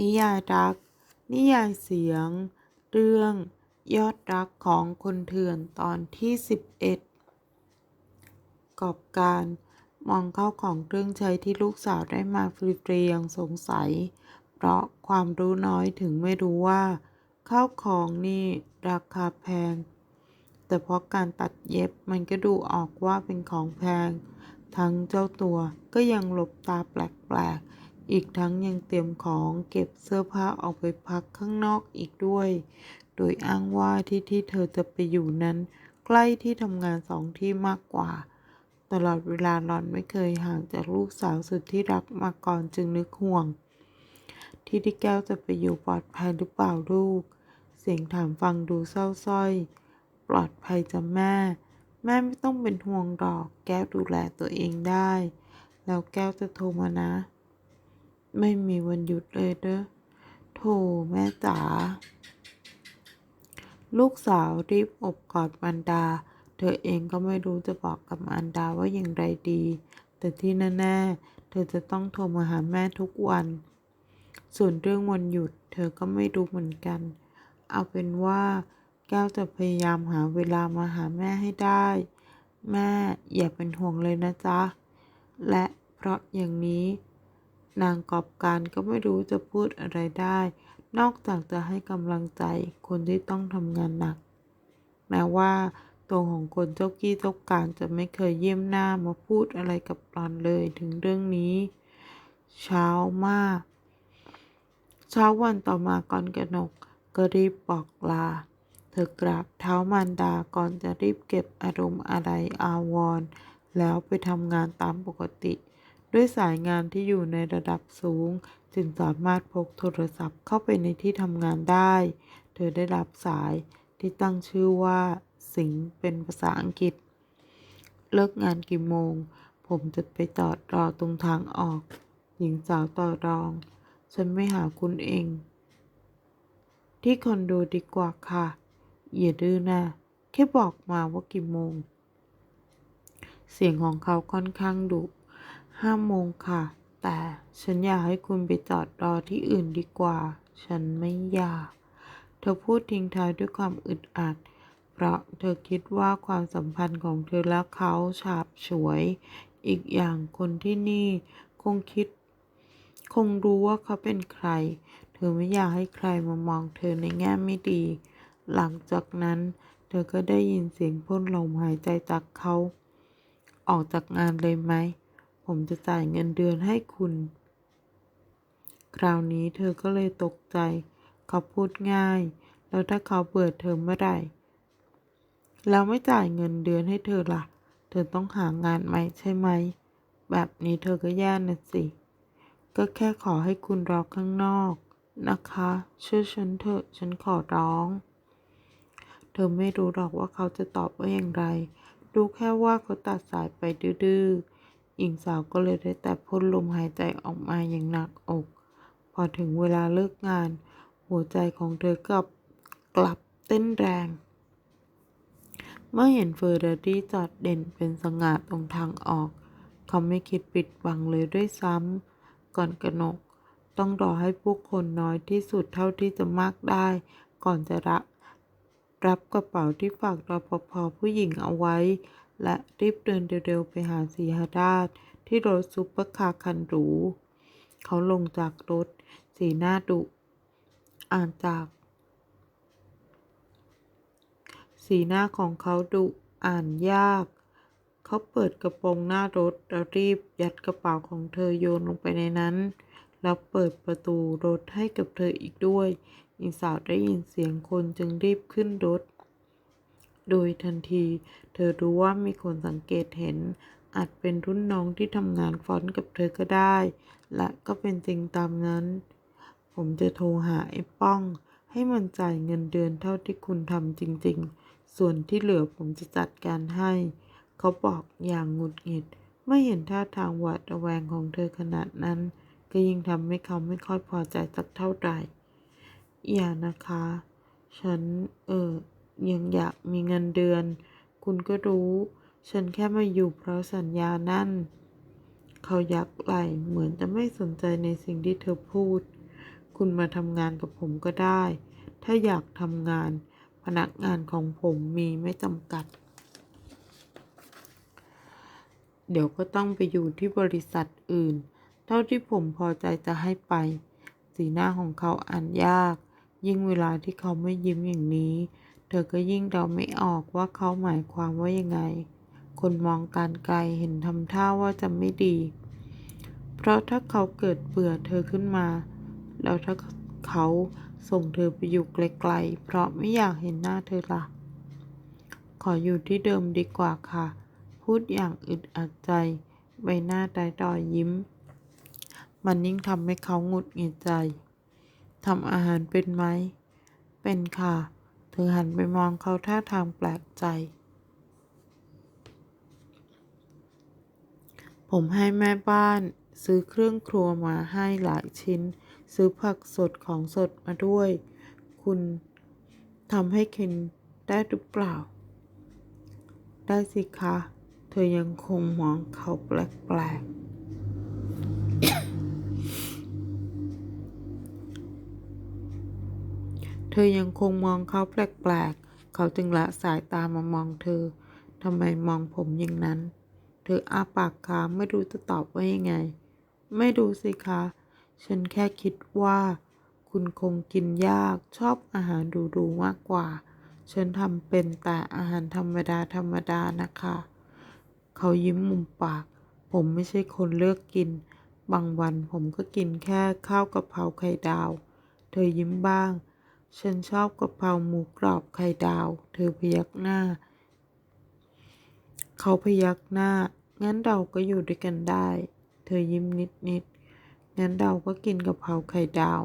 นิยายรัก นิยายเสียง เรื่อง ยอดรักของคนเถื่อนตอนที่ 11 กอบการมองเข้าของเครื่องใช้ที่ลูกสาวได้มาฟรีๆยังสงสัย เพราะความรู้น้อยถึงไม่รู้ว่าข้าวของนี่ราคาแพง แต่เพราะการตัดเย็บมันก็ดูออกว่าเป็นของแพง ทั้งเจ้าตัวก็ยังหลบตาแปลกๆ อีกทั้งยังเตรียมของเก็บเสื้อผ้าออกไปพักข้างนอกอีกด้วย โดยอ้างว่าที่ที่เธอจะไปอยู่นั้น ใกล้ที่ทำงานสองที่มากกว่า ตลอดเวลาหลอนไม่เคยห่างจากลูกสาวสุดที่รักมาก่อนจึงนึกห่วง ที่ที่แก้วจะไปอยู่ปลอดภัยหรือเปล่าลูก เสียงถามฟังดูเศร้าส้อย ปลอดภัยจ้ะแม่ แม่ไม่ต้องเป็นห่วงหรอก แก้วดูแลตัวเองได้ แล้วแก้วจะโทรมานะ ไม่มีวันหยุดเลยเด้อโถแม่จ๋า ลูกสาวรีบอกกอดมารดา เธอเองก็ไม่รู้จะบอกกับมารดาว่าอย่างไรดี แต่ที่แน่ๆ เธอจะต้องโทรมาหาแม่ทุกวัน ส่วนเรื่องวันหยุด เธอก็ไม่รู้เหมือนกัน เอาเป็นว่าแก้วจะพยายามหาเวลามาหาแม่ให้ได้ แม่อย่าเป็นห่วงเลยนะจ๊ะ และเพราะอย่างนี้ นางกอบการก็ไม่รู้จะพูดอะไรได้ นอกจากจะให้กำลังใจคนที่ต้องทำงานหนัก แม้ว่าตัวของคนเจ้ากี้เจ้าการจะไม่เคยเยี่ยมหน้ามาพูดอะไรกับหลอนเลยถึงเรื่องนี้ เช้ามาก เช้าวันต่อมาก่อนกนกก็รีบบอกลา เธอกราบเท้ามารดาก่อนจะรีบเก็บอารมณ์อะไรอาวรณ์แล้วไปทำงานตามปกติ ด้วยสายงานที่อยู่ในระดับสูง จึงสามารถพกโทรศัพท์เข้าไปในที่ทำงานได้ เธอได้รับสายที่ตั้งชื่อว่า สิงเป็นภาษาอังกฤษ เลิกงานกี่โมง ผมจะไปจอดรอตรงทางออก หญิงสาวต่อรอง ฉันไม่หาคุณเอง ที่คอนโดดีกว่าค่ะ อย่าดื้อนะแค่บอกมาว่ากี่โมง เสียงของเขาค่อนข้างดุ ห้าโมงค่ะ แต่ฉันอยากให้คุณไปจอดรอที่อื่นดีกว่า ฉันไม่อยาก เธอพูดทิ้งท้ายด้วยความอึดอัด เพราะเธอคิดว่าความสัมพันธ์ของเธอและเขาฉาบฉวย อีกอย่างคนที่นี่คงคิด คงรู้ว่าเขาเป็นใคร เธอไม่อยากให้ใครมามองเธอในแง่ไม่ดี หลังจากนั้น เธอก็ได้ยินเสียงพ่นลมหายใจจากเขา ออกจากงานเลยไหม ผมจะจ่ายเงินเดือนให้คุณ คราวนี้เธอก็เลยตกใจ เขาพูดง่าย แล้วถ้าเขาเบื่อเธอเมื่อไหร่ แล้วไม่จ่ายเงินเดือนให้เธอล่ะ เธอต้องหางานใหม่ใช่ไหม แบบนี้เธอก็แย่นะสิ ก็แค่ขอให้คุณรอข้างนอกนะคะเชื่อฉันเถอะฉันขอร้อง เธอไม่รู้หรอกว่าเขาจะตอบว่าอย่างไรรู้แค่ว่าเขาตัดสายไปดื้อ หญิงสาวก็เลยได้แต่พ่นลมหายใจออกมาอย่างหนักอก พอถึงเวลาเลิกงาน หัวใจของเธอกลับกลับเต้นแรง เมื่อเห็นเฟอร์รารี่จอดเด่นเป็นสง่าตรงทางออก เขาไม่คิดปิดบังเลยด้วยซ้ำก่อนกระนก ต้องรอให้ผู้คนน้อยที่สุดเท่าที่จะมากได้ ก่อนจะรับรับกระเป๋าที่ฝากรปภผู้หญิงเอาไว้ และรีบเดินเร็วๆไปหาสีหราช ที่รถซุปเปอร์คาร์คันหรู เขาลงจากรถ สีหน้าดุ อ่านจาก สีหน้าของเขาดุอ่านยาก เขาเปิดกระโปรงหน้ารถแล้วรีบยัดกระเป๋าของเธอโยนลงไปในนั้น แล้วเปิดประตูรถให้กับเธออีกด้วยหญิงสาวได้ยินเสียงคนจึงรีบขึ้นรถ โดยทันที เธอรู้ว่ามีคนสังเกตเห็น อาจเป็นรุ่นน้องที่ทำงานฟอนต์กับเธอก็ได้ และก็เป็นจริงตามนั้น ผมจะโทรหาไอ้ป้อง ให้มันจ่ายเงินเดือนเท่าที่คุณทำจริง ๆ ส่วนที่เหลือผมจะจัดการให้ เขาบอกอย่างหงุดหงิด ไม่เห็นท่าทางหวาดระแวงของเธอขนาดนั้น ก็ยิ่งทำให้เขาไม่ค่อยพอใจสักเท่าไหร่อย่านะคะ ฉัน เออ ยังอยากมีเงินเดือน คุณก็รู้ ฉันแค่มาอยู่เพราะสัญญานั่น เขายักไหลเหมือนจะไม่สนใจในสิ่งที่เธอพูด คุณมาทำงานกับผมก็ได้ ถ้าอยากทำงาน พนักงานของผมมีไม่จำกัด เดี๋ยวก็ต้องไปอยู่ที่บริษัทอื่น เท่าที่ผมพอใจจะให้ไป สีหน้าของเขาอ่านยากยิ่งเวลาที่เขาไม่ยิ้มอย่างนี้ เธอก็ยิ่งเดาไม่ออกว่าเขาหมายความว่ายังไง คนมองการไกลเห็นทำท่าว่าจะไม่ดี เพราะถ้าเขาเกิดเบื่อเธอขึ้นมา แล้วถ้าเขาส่งเธอไปอยู่ไกลๆ เพราะไม่อยากเห็นหน้าเธอละ่ะ ขออยู่ที่เดิมดีกว่าค่ะ พูดอย่างอึดอัดใจ ใบหน้าได้ดอยยิ้ม มันยิ่งทำให้เขาหงุดหงิดใจ ทำอาหารเป็นไหม เป็นค่ะ เธอหันไปมองเขาท่าทางแปลกใจ ผมให้แม่บ้านซื้อเครื่องครัวมาให้หลายชิ้น ซื้อผักสดของสดมาด้วย คุณทำให้กินได้หรือเปล่า ได้สิคะ เธอยังคงมองเขาแปลกๆ อยังคงมองเขาแปลกๆ เขาจึงละสายตามามองเธอ ทำไมมองผมอย่างนั้น เธออ้าปากค้างไม่รู้จะตอบว่ายังไง ไม่ดูสิคะ ฉันแค่คิดว่า คุณคงกินยากชอบอาหารดูๆมากกว่า ฉันทำเป็นแต่อาหารธรรมดาธรรมดานะคะ เขายิ้มมุมปาก ผมไม่ใช่คนเลือกกิน บางวันผมก็กินแค่ข้าวกะเพราไข่ดาว เธอยิ้มบ้าง ฉันชอบกะเพราหมูกรอบไข่ดาว เธอพยักหน้า เขาพยักหน้า งั้นเราก็อยู่ด้วยกันได้ เธอยิ้มนิดนิดงั้นเราก็กินกะเพราไข่ดาว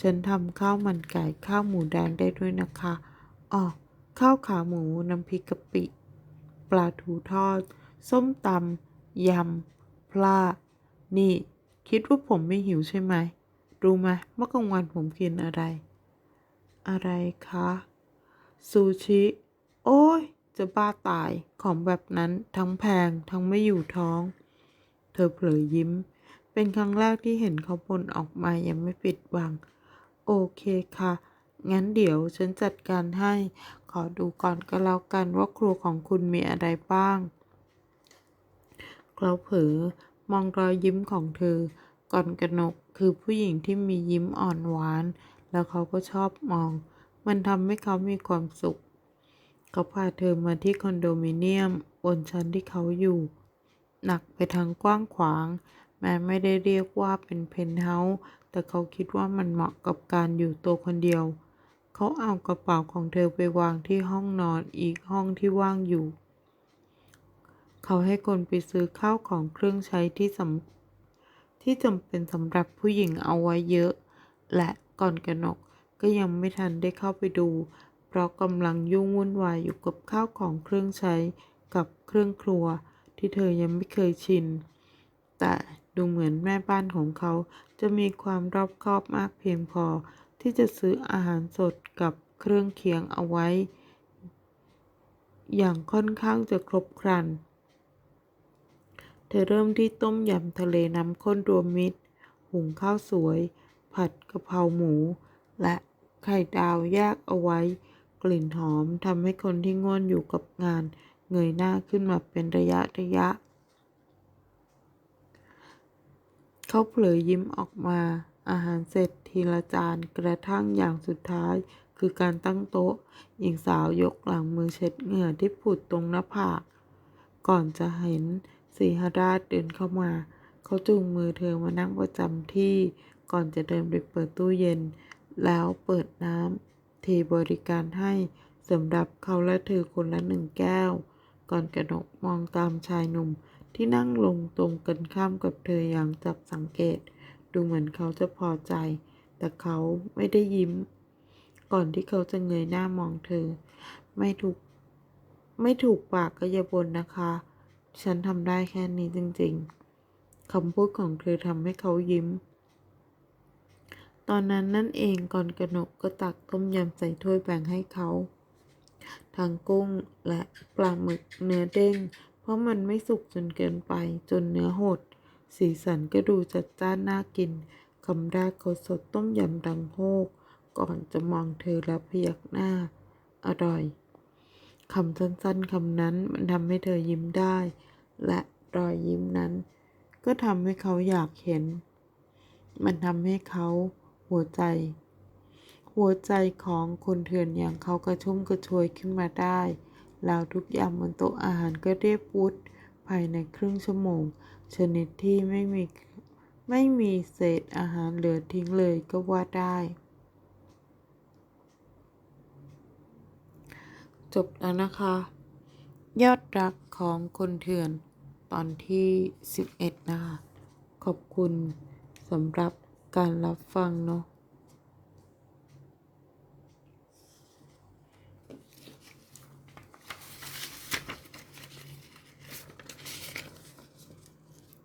ฉันทำข้าวมันไก่ข้าวหมูแดงได้ด้วยนะคะอ๋อข้าวขาหมูน้ำพริกกะปิ ปลาทูทอด ส้มตำยำ ปลา นี่ คิดว่าผมไม่หิวใช่ไหม รู้ไหมเมื่อกลางวันผมกินอะไร อะไรคะ ซูชิ โอ้ย จะบ้าตายของแบบนั้นทั้งแพงทั้งไม่อยู่ท้อง เธอเผลอยิ้ม เป็นครั้งแรกที่เห็นเขาบ่นออกมายังไม่ปิดบัง โอเคค่ะ งั้นเดี๋ยวฉันจัดการให้ ขอดูก่อนก็แล้วกันว่าครัวของคุณมีอะไรบ้างเขาเผลอมองรอยยิ้มของเธอ ก่อนกนกคือผู้หญิงที่มียิ้มอ่อนหวาน แล้วเขาก็ชอบมอง มันทำให้เขามีความสุข เขาพาเธอมาที่คอนโดมิเนียมบนชั้นที่เขาอยู่ หนักไปทางกว้างขวาง แม้ไม่ได้เรียกว่าเป็นเพนท์เฮาส์แต่เขาคิดว่ามันเหมาะกับการอยู่ตัวคนเดียว เขาเอากระเป๋าของเธอไปวางที่ห้องนอนอีกห้องที่ว่างอยู่ เขาให้คนไปซื้อข้าวของเครื่องใช้ที่สำที่จำเป็นสำหรับผู้หญิงเอาไว้เยอะ และ ก่อนกนกก็ยังไม่ทันได้เข้าไปดู เพราะกำลังยุ่งวุ่นวายอยู่กับข้าวของเครื่องใช้กับเครื่องครัวที่เธอยังไม่เคยชิน แต่ดูเหมือนแม่บ้านของเขาจะมีความรอบคอบมากเพียงพอ ที่จะซื้ออาหารสดกับเครื่องเคียงเอาไว้ อย่างค่อนข้างจะครบครัน เธอเริ่มที่ต้มยำทะเลน้ำข้นรวมมิตร หุงข้าวสวย ผัดกะเพราหมู และไข่ดาวแยกเอาไว้ กลิ่นหอมทำให้คนที่ง่วนอยู่กับงาน เงยหน้าขึ้นมาเป็นระยะระยะ เขาเผลอยิ้มออกมา อาหารเสร็จทีละจานกระทั่งอย่างสุดท้ายคือการตั้งโต๊ะ หญิงสาวยกหลังมือเช็ดเหงื่อที่ผุดตรงหน้าผาก ก่อนจะเห็นสีหราชเดินเข้ามา เขาจูงมือเธอมานั่งประจำที่ ก่อนจะเดินไปเปิดตู้เย็น แล้วเปิดน้ำเทบริการให้สำหรับเขาและเธอคนละหนึ่งแก้ว ก่อนกระหนกมองตามชายหนุ่มที่นั่งลงตรงกันข้ามกับเธออย่างจับสังเกต ดูเหมือนเขาจะพอใจ แต่เขาไม่ได้ยิ้ม ก่อนที่เขาจะเงยหน้ามองเธอ ไม่ถูก ไม่ถูกปากก็อย่าบ่นนะคะ ฉันทำได้แค่นี้จริงๆคำพูดของเธอทำให้เขายิ้ม ตอนนั้นนั่นเองก่อนกระหนกก็ตักต้มยำใส่ถ้วยแบ่งให้เขาทั้งกุ้งและปลาหมึกเนื้อเด้ง เพราะมันไม่สุกจนเกินไปจนเนื้อหด สีสันก็ดูจัดจ้านน่ากินคำแรกเขาสดต้มยำดังโฮก ก่อนจะมองเธอแล้วพยักหน้า อร่อยคำสั้นๆคำนั้นมันทำให้เธอยิ้มได้ และรอยยิ้มนั้น ก็ทำให้เขาอยากเห็น มันทำให้เขา หัวใจ หัวใจของคนเถื่อนอย่างเขากระชุ่มกระชวยขึ้นมาได้แล้วทุกอย่างบนโต๊ะอาหารก็เรียบวุฒภายในครึ่งชั่วโมง ชนิดที่ไม่มีไม่มีเศษอาหารเหลือทิ้งเลยก็ว่าได้ จบแล้วนะคะ ยอดรักของคนเถื่อนตอนที่ 11 นะคะ ขอบคุณสำหรับ การรับฟังเนาะ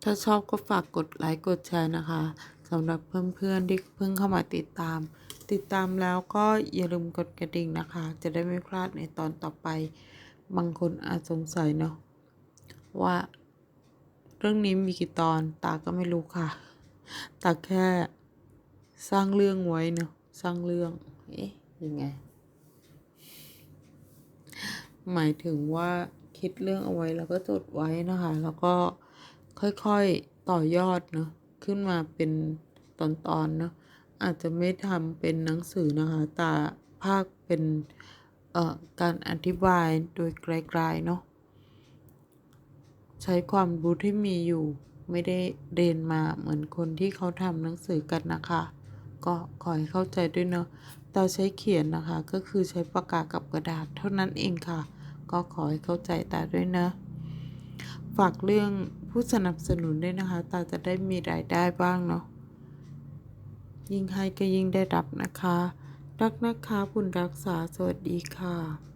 ถ้าชอบก็ฝากกดไลค์กดแชร์นะคะสำหรับเพื่อนๆที่เพิ่งเข้ามาติดตาม ติดตามแล้วก็อย่าลืมกดกระดิ่งนะคะ จะได้ไม่พลาดในตอนต่อไป บางคนอาจสงสัยเนาะว่า เรื่องนี้มีกี่ตอนตาก็ไม่รู้ค่ะ ตาแค่ สร้างเรื่องไว้เนาะสร้างเรื่อง เอ๊ะยังไง หมายถึงว่าคิดเรื่องเอาไว้แล้วก็จดไว้นะคะ แล้วก็ค่อยๆต่อยอดเนาะขึ้นมาเป็นตอนๆเนาะอาจจะไม่ทำเป็นหนังสือนะคะแต่ภาคเป็นเอ่อการอธิบายโดยไกลๆเนาะใช้ความรู้ที่มีอยู่ไม่ได้เรียนมาเหมือนคนที่เขาทำหนังสือกันนะคะ ก็ขอให้เข้าใจด้วยเนาะตาใช้เขียนนะคะ ก็คือใช้ปากกากับกระดาษเท่านั้นเองค่ะ ก็ขอให้เข้าใจตาด้วยนะ ฝากเรื่องผู้สนับสนุนด้วยนะคะ ตาจะได้มีรายได้บ้างเนาะยิ่งให้ก็ยิ่งได้รับนะคะ รักนะคะบุญรักษาสวัสดีค่ะ